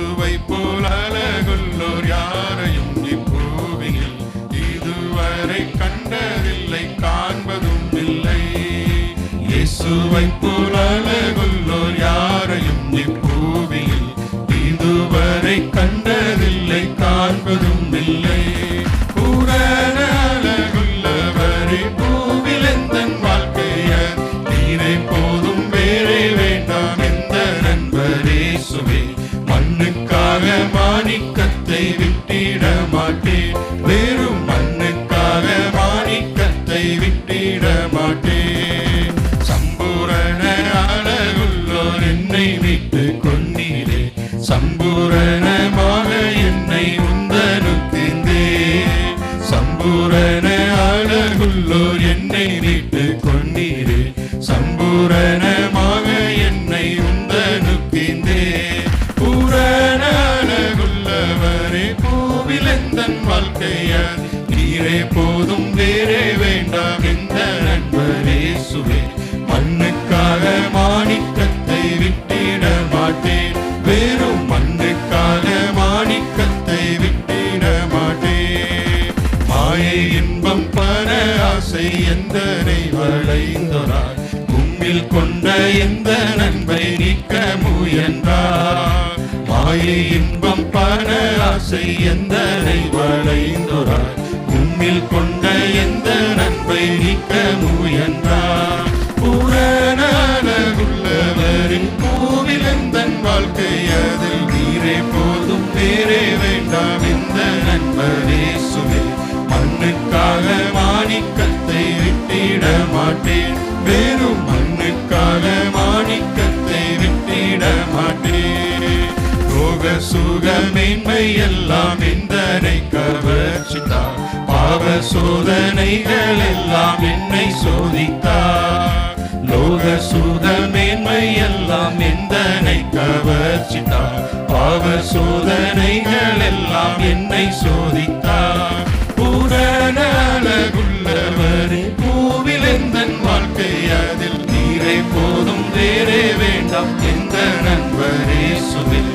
இயேசுவை போல அழகுள்ளோர் யாரையும் இப்பூவினில் இதுவரை கண்டதில்லை காண்பதும் இல்லை இயேசுவை போல அழகுள்ளோர் யாரையும் இப்பூவினில் இதுவரை கண்டதில்லை காண்பதும் இல்லை மண்ணுக்காக மாணிக்கத்தை விட்டிட மாட்டேன். வெறும் மண்ணுக்காக மாணிக்கத்தை விட்டிட மாட்டேன். நீரே போதும் வேறே வேண்டாம். இந்த நண்பரே சுவே மண்ணுக்காக மாணிக்கத்தை விட்டிட மாட்டேன். வெறும் மண்ணுக்காக மாணிக்கத்தை விட்டிட மாட்டேன். மாயை இன்பம் பர ஆசை எந்தனை வளைந்தொரார் உம்மில் கொண்ட எந்த நண்பை நீக்க முயன்றார் மாயை இன்பம் பர ஆசை எந்தனை வளைந்தொரார் உம்மில் கொண்ட எந்த நன்மை நீக்க முயன்றார்? பூரண அழகுள்ளவரின் வாழ்க்கை அதில் நீரே போதும் பேரே வேண்டாம் இந்த நண்பரே சுவே. மண்ணுக்காக மாணிக்கத்தை விட்டிட மாட்டேன் வெறும் மண்ணுக்காக மாணிக்கத்தை விட்டிட மாட்டேன். ரோக சுகமேன்மை எல்லாம் எந்தனை கவர்ச்சித்தார் சோதனைகள் எல்லாம் என்னை சோதித்தார். லோக சுகமேன்மை எல்லாம் எந்தனை கவர்ச்சித்தார். பாவ சோதனைகள் எல்லாம் என்னை சோதித்தார். பூரண அழகுள்ளவரே பூவில் வாழ்க்கை அதில் நீரை போதும் வேறே வேண்டாம் எந்த நண்பரே சுவில்